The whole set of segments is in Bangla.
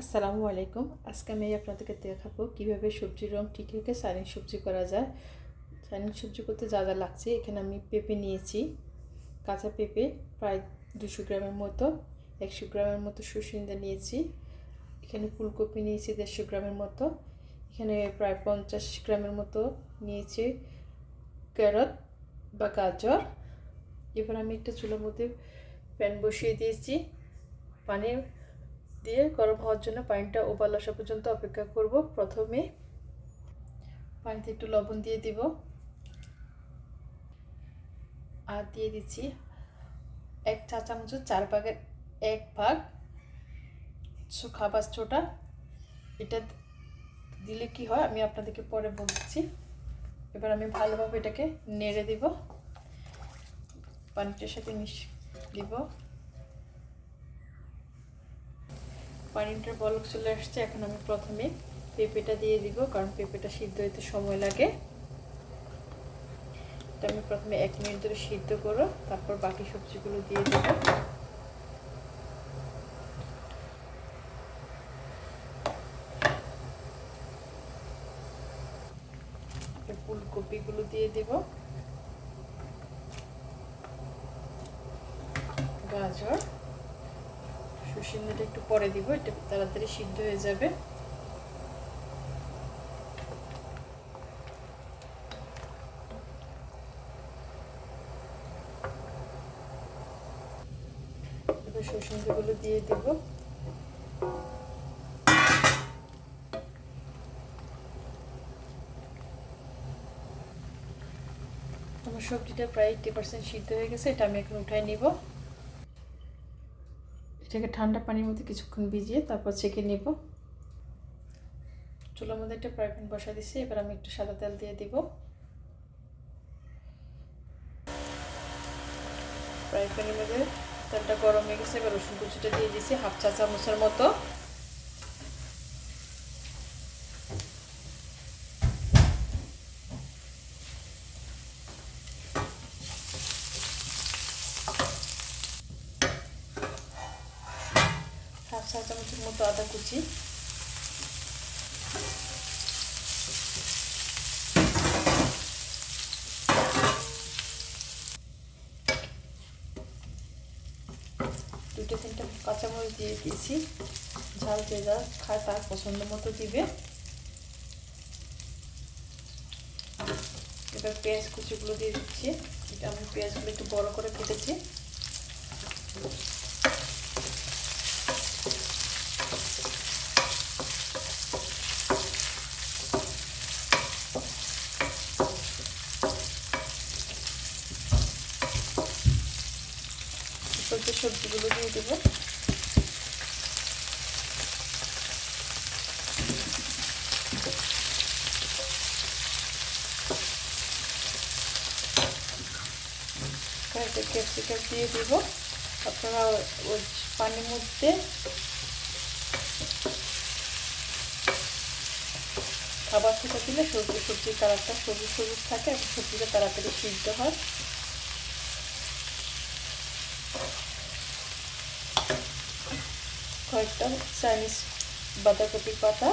আসসালামু আলাইকুম। আজকে আমি আপনাদেরকে দেখাবো কীভাবে সবজির রং ঠিক রেখে সাইনিং সবজি করা যায়। সাইনিং সবজি করতে যা যা লাগছে, এখানে আমি পেঁপে নিয়েছি। কাঁচা পেঁপে প্রায় দুশো গ্রামের মতো, একশো গ্রামের মতো সুসিন্দা নিয়েছি। এখানে ফুলকপি নিয়েছি দেড়শো গ্রামের মতো। এখানে প্রায় পঞ্চাশ গ্রামের মতো নিয়েছি ক্যারট বা গাজর। এবার আমি একটা চুলোর মধ্যে প্যান বসিয়ে দিয়েছি। পানি দিয়ে গরম হওয়ার জন্য পানিটা ওবাল আসা পর্যন্ত অপেক্ষা করব। প্রথমে পানিতে একটু লবণ দিয়ে দিব। আর দিয়ে দিচ্ছি এক চা চামচ চার ভাগের এক ভাগ খাবার ছোটা এটা দিলে কি হয় আমি আপনাদেরকে পরে বলছি এবার আমি ভালোভাবে এটাকে নেড়ে দিব। পানিটার সাথে মিশ দিব। পানিটার বলক চলে আসছে, এখন আমি প্রথমে পেঁপেটা দিয়ে দিব, কারণ পেঁপেটা সিদ্ধ হইতে সময় লাগে। এটা আমি প্রথমে এক মিনিট ধরে সিদ্ধ করো, তারপর বাকি সবজিগুলো দিয়ে দেবো। ফুলকপিগুলো দিয়ে দেব। গাজর। সুসিন্দাটা একটু পরে দিব, এটা তাড়াতাড়ি সিদ্ধ হয়ে যাবে। এবার দিয়ে দেব। আমার সবজিটা প্রায় এইটি পার্সেন্ট সিদ্ধ হয়ে গেছে, এটা আমি এখন উঠাই নিব। এটাকে ঠান্ডা পানির মধ্যে কিছুক্ষণ ভিজিয়ে তারপর ছেঁকে নেব। চুলার মধ্যে একটা প্যান বসা দিছি, এবার আমি একটু সাদা তেল দিয়ে দিব। ফ্রাই প্যানের মধ্যে তেলটা গরম হয়ে গেছে, এবার রসুন কুচিটা দিয়ে দিয়েছি হাফ চা চামচের মতো। চা চামচের মতো আদা কুচি। দুটো তিনটা কাঁচামরিচ দিয়ে দিয়েছি। ঝাল যে যা খায় তার পছন্দ মতো দিবে। এবার পেঁয়াজ কুচিগুলো দিয়ে দিচ্ছি। এটা আমি পেঁয়াজগুলো একটু বড় করে কেটেছি সবজি সবজিগুলো দিয়ে দেবো। ক্যাপসিকাম দিয়ে দিব। আপনারা ওই পানির মধ্যে খাবার থেকে দিলে সবজি, সবজির কালারটা সবুজ সবুজ থাকে এবং সবজিটা তাড়াতাড়ি সিদ্ধ হয়। কয়েকটা চাইনিজ বাঁধাকপি পাতা।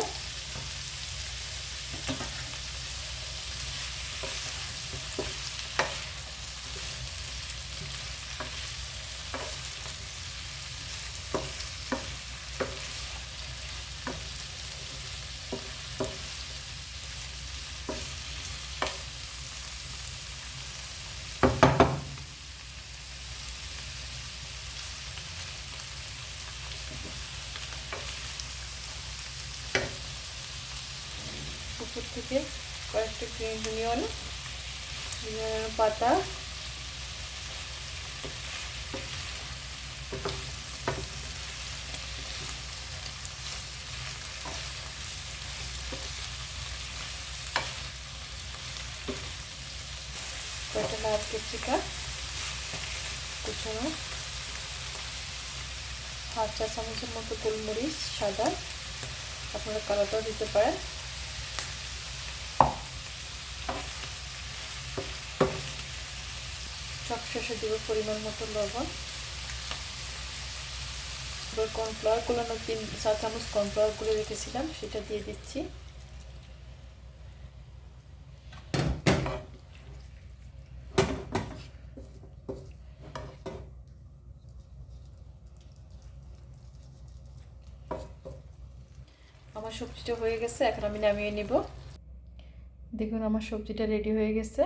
উপর থেকে কয়েকটা গ্রিন অনিয়ন অনিয়ন পাতা। কয়েকটা লাল ক্যাপসিকা কুচানো। হাফ চা মতো গোলমরিচ, সাদা। আপনারা কালারটাও দিতে পারেন। সবশেষে দেবো পরিমাণ মতো লবণ। এবার কর্নফ্লাওয়ার কোলানো তিন চা চামচ কর্নফ্লাওয়ার করে রেখেছিলাম, সেটা দিয়ে দিচ্ছি। আমার সবজিটা হয়ে গেছে, এখন আমি নামিয়ে নিব। দেখুন, আমার সবজিটা রেডি হয়ে গেছে।